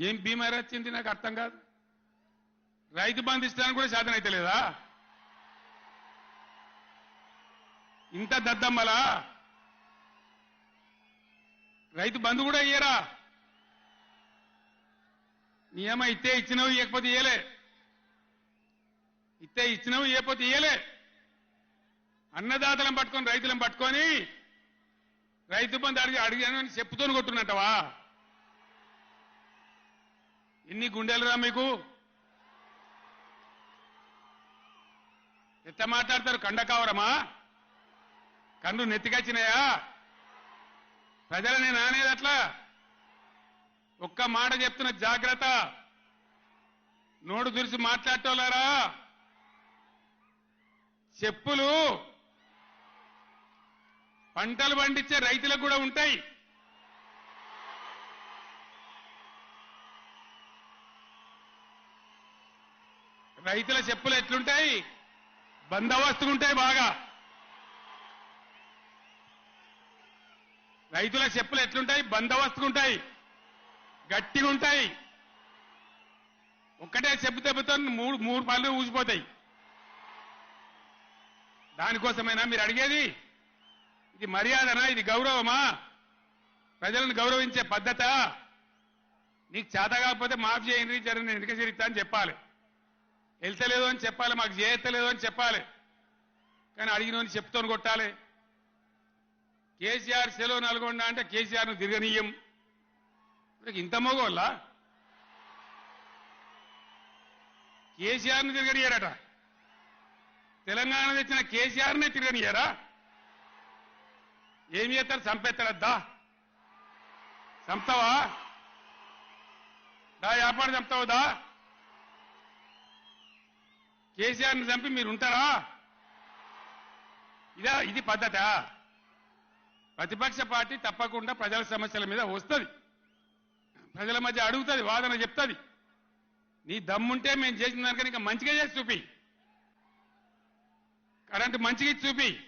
ఏం బీమారి వచ్చింది నాకు అర్థం కాదు. రైతు బంధు ఇస్తానికి కూడా సాధన అయితే లేదా? ఇంత దద్దమ్మలా? రైతు బంధు కూడా ఇయ్యరా? నియమ ఇస్తే ఇచ్చినవి ఇవ్వకపోతే ఇయ్యలే. ఇస్తే ఇచ్చినవి ఇవ్వకపోతే ఇయ్యలే. అన్నదాతలను పట్టుకొని రైతులను పట్టుకొని రైతు బంధు అడిగి అడిగానని చెప్పుతోని కొట్టున్నట్టవా ఎన్ని గుండెలురా మీకు. ఎంత మాట్లాడతారు కండకావరమా కన్ను నెత్తికొచ్చినాయా? ప్రజలని నానేది అట్లా? ఒక్క మాట చెప్తున్న జాగ్రత్త. నోడు దురిసి మాట్లాడటోలారా చెప్పులు. పంటలు పండించే రైతులకు కూడా ఉంటాయి. రైతుల చెప్పులు ఎట్లుంటాయి? బందోబస్తుగా ఉంటాయి బాగా. రైతుల చెప్పులు ఎట్లుంటాయి? బందోబస్తుగా ఉంటాయి గట్టిగా ఉంటాయి ఒక్కటే చెప్పు దెబ్బతో మూడు మూడు పళ్ళు ఊసిపోతాయి. దానికోసమైనా మీరు అడిగేది? ఇది మర్యాదనా? ఇది గౌరవమా? ప్రజలను గౌరవించే పద్ధత? నీకు చేత కాకపోతే మాఫ్ చేయండి జరగని ఎన్నిక చరిత్ర అని చెప్పాలి. వెళ్తలేదు అని చెప్పాలి మాకు చేయత్తలేదు అని చెప్పాలి. కానీ అడిగినని చెప్తోని కొట్టాలి. కేసీఆర్ సెలవు నల్గొండ అంటే కేసీఆర్ను తిరగనీయం. ఇంత మోగోళ్ళ? కేసీఆర్ను తెలంగాణ తెచ్చిన కేసీఆర్నే నే తిరగనియరా? ఏం చేస్తారు? చంపేస్తాడద్దా? చంపుతావా? దా వ్యాపారం చంపుతావుదా కేసీఆర్ని చంపి మీరు ఉంటారా ఇదా ఇది పద్ధత? ప్రతిపక్ష పార్టీ తప్పకుండా ప్రజల సమస్యల మీద వస్తుంది. ప్రజల మధ్య అడుగుతుంది వాదన చెప్తుంది. నీ దమ్ముంటే మేము చేసిన దానికని ఇంకా మంచిగా చేసి చూపి. కరెంటు మంచిగా చూపి.